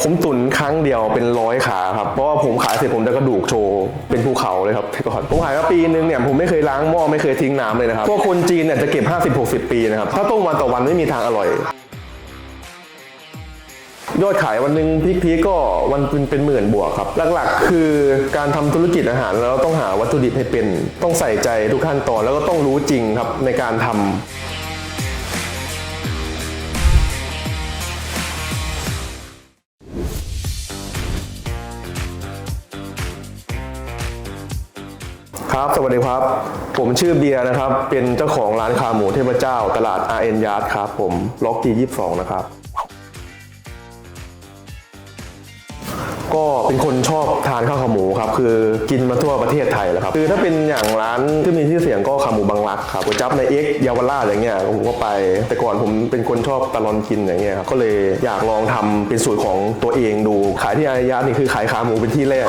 ผมตุนครั้งเดียวเป็นร้อยขาครับ เพราะว่าผมขายเสร็จผมจะกระดูกโชว์เป็นภูเขาเลยครับแต่ก่อนผมขายมาปีนึงเนี่ยผมไม่เคยล้างหม้อไม่เคยทิ้งน้ำเลยนะครับพวกคนจีนเนี่ยจะเก็บ 50-60 ปีนะครับถ้าต้มวันต่อวันไม่มีทางอร่อยยอดขายวันหนึ่งพีคๆก็วันเป็นเป็นหมื่นบวกครับ หลักๆ คือการทำธุรกิจอาหารเราต้องหาวัตถุดิบให้เป็น ต้องใส่ใจทุกขั้นตอนแล้วก็ต้องรู้จริงครับในการทำ ครับ สวัสดีครับ ผมชื่อเบียร์นะครับ เป็นเจ้าของร้านขาหมูเทพเจ้า ตลาด RN Yard ครับ ผมล็อกจี22 นะครับ ก็เป็นคนชอบทานข้าวขาหมูครับ คือกินมาทั่วประเทศไทยแล้วครับ คือถ้าเป็นอย่างร้านที่มีชื่อเสียงก็ขาหมูบางรักครับก๋วยจั๊บในเอ็กเยาวราชอย่างเงี้ยผมก็ไป แต่ก่อนผมเป็นคนชอบตะลอนกินอย่างเงี้ยครับ ก็เลยอยากลองทำเป็นสูตรของตัวเองดู ขายที่อารยะนี่คือขายขาหมูเป็นที่แรก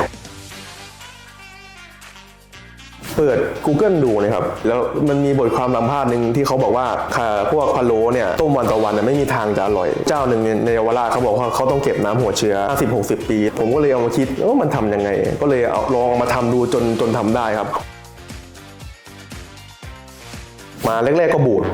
เปิด Google ดูเลยครับ แล้วมันมีบทความสัมภาษณ์หนึ่งที่เขาบอกว่าค่ะพวกพะโล้เนี่ยต้มวันต่อวันเนี่ยไม่มีทางจะอร่อย เจ้าหนึ่งในเยาวราชเขาบอกว่าเขาต้องเก็บน้ำหัวเชื้อ 50-60 ปี ผมก็เลยเอามาคิดว่ามันทำยังไง ก็เลยเอาลองมาทำดูจนจนทำได้ครับ มาแรก ๆก็บูด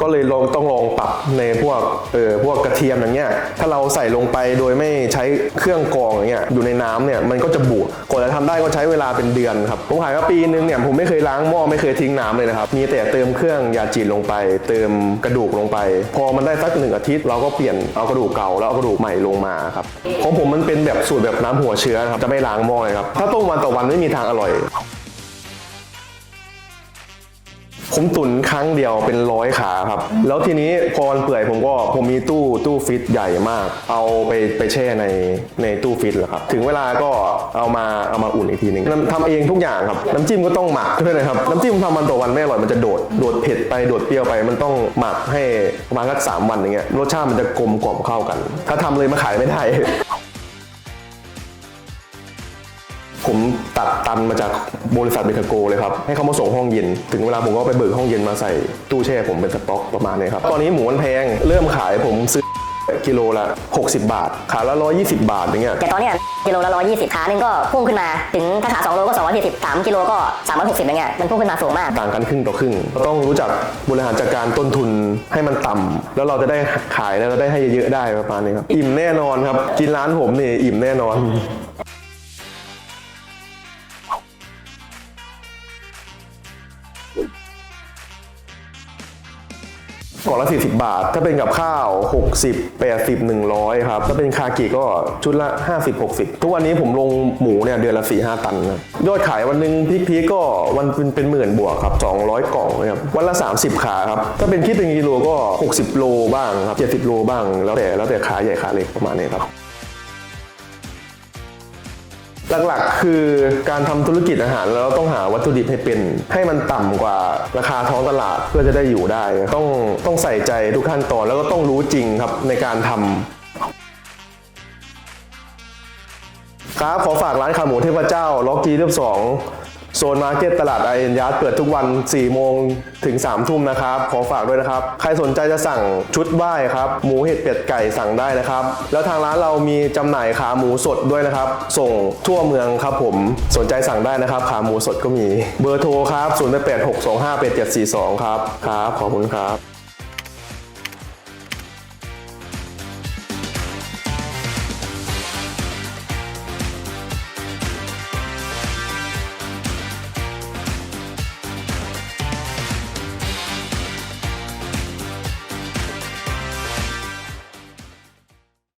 ก็เลยลองต้องลองปรับในพวกเออพวกกระเทียมอย่างเงี้ยถ้าเราใส่ลงไปโดยไม่ใช้เครื่องกรองอย่างเงี้ยอยู่ในน้ำเนี่ยมันก็จะบูดกว่าจะทำได้ก็ใช้เวลาเป็นเดือนครับผมขายมาปีนึงเนี่ยผมไม่เคยล้างหม้อไม่เคยทิ้งน้ำเลยนะครับมีแต่เติมเครื่องยาจีนลงไป เติมกระดูกลงไป พอมันได้สักหนึ่งอาทิตย์ เราก็เปลี่ยนเอากระดูกเก่าแล้วเอากระดูกใหม่ลงมาครับของผมมันเป็นแบบสูตรแบบน้ำหัวเชื้อนะครับจะไม่ล้างหม้อเลยครับถ้าต้มวันต่อวันไม่มีทางอร่อย ผมตุนครั้งเดียวเป็นร้อยขาครับ แล้วทีนี้พอมันเปื่อยผมก็ผมมีตู้ตู้ฟิตใหญ่มาก เอาไปไปแช่ในในตู้ฟิตแหละครับ ถึงเวลาก็เอามาเอามาอุ่นอีกทีหนึ่งน้ำทำเองทุกอย่างครับ น้ำจิ้มก็ต้องหมักด้วยนะครับ น้ำจิ้มทำวันต่อวันไม่อร่อยมันจะโดดโดดเผ็ดไปโดดเปรี้ยวไป มันต้องหมักให้ประมาณสักสามวันอย่างเงี้ยรสชาติมันจะกลมกล่อมเข้ากัน ถ้าทำเลยมาขายไม่ได้ ผมตัดตันมาจากบริษัทเบทาโกเลยครับ ให้เขามาส่งห้องเย็น ถึงเวลาผมก็ไปเบิกห้องเย็นมาใส่ตู้แช่ผมเป็นสต็อกประมาณนี้ครับ ตอนนี้หมูมันแพง เริ่มขายผมซื้อกิโลละ 60 บาท ขาละ 120 บาทอย่างเงี้ยแต่ตอนเนี้ยกิโลละร้อยยี่สิบขาหนึ่งก็พุ่งขึ้นมาถึงถ้าขาสองโลก็สองร้อยสี่สิบสามกิโลก็สามร้อยหกสิบอย่างเงี้ยมันพุ่งขึ้นมาสูงมาก ต่างกันครึ่งต่อครึ่งต้องรู้จักบริหารจัดการต้นทุนให้มันต่ำแล้วเราจะได้ขายแล้วเราได้ให้เยอะๆได้ประมาณนี้ครับ อิ่มแน่นอนครับ กินร้านผมนี่อิ่มแน่นอน กล่องละ 40 บาท ถ้าเป็นกับข้าว 60 80 100 ครับ ถ้าเป็นคากิก็ชุดละ 50 60 ทุกวันนี้ผมลงหมูเนี่ยเดือนละ 4 5 ตันนะยอดขายวันหนึ่งพีคๆก็วันเป็นเป็นหมื่นบวกครับ 200 กล่องนะครับ วันละ 30 ขาครับ ถ้าเป็นคิดเป็นกิโลก็ 60 โลบ้างครับ 70 โลบ้าง แล้วแต่แล้วแต่ขาใหญ่ขาเล็กประมาณนี้ครับ หลักๆ คือการทำธุรกิจอาหาร เราต้องหาวัตถุดิบให้เป็น ให้มันต่ำกว่าราคาท้องตลาดเพื่อจะได้อยู่ได้ ต้องต้องใส่ใจทุกขั้นตอนแล้วก็ต้องรู้จริงครับในการทำครับขอฝากร้านขาหมูเทพเจ้าล็อกจีเรียบสอง โซนมาร์เก็ตตลาดไอเอ็นยาร์ดเปิดทุกวัน 4 โมงถึง 3 ทุ่มนะครับ ขอฝากด้วยนะครับ ใครสนใจจะสั่งชุดไหว้ครับ หมูเห็ดเป็ดไก่สั่งได้นะครับ แล้วทางร้านเรามีจำหน่ายขาหมูสดด้วยนะครับ ส่งทั่วเมืองครับผมสนใจสั่งได้นะครับ ขาหมูสดก็มีเบอร์โทรครับ 0 8 6 2 5 8 7 4 2 ครับครับขอบคุณครับ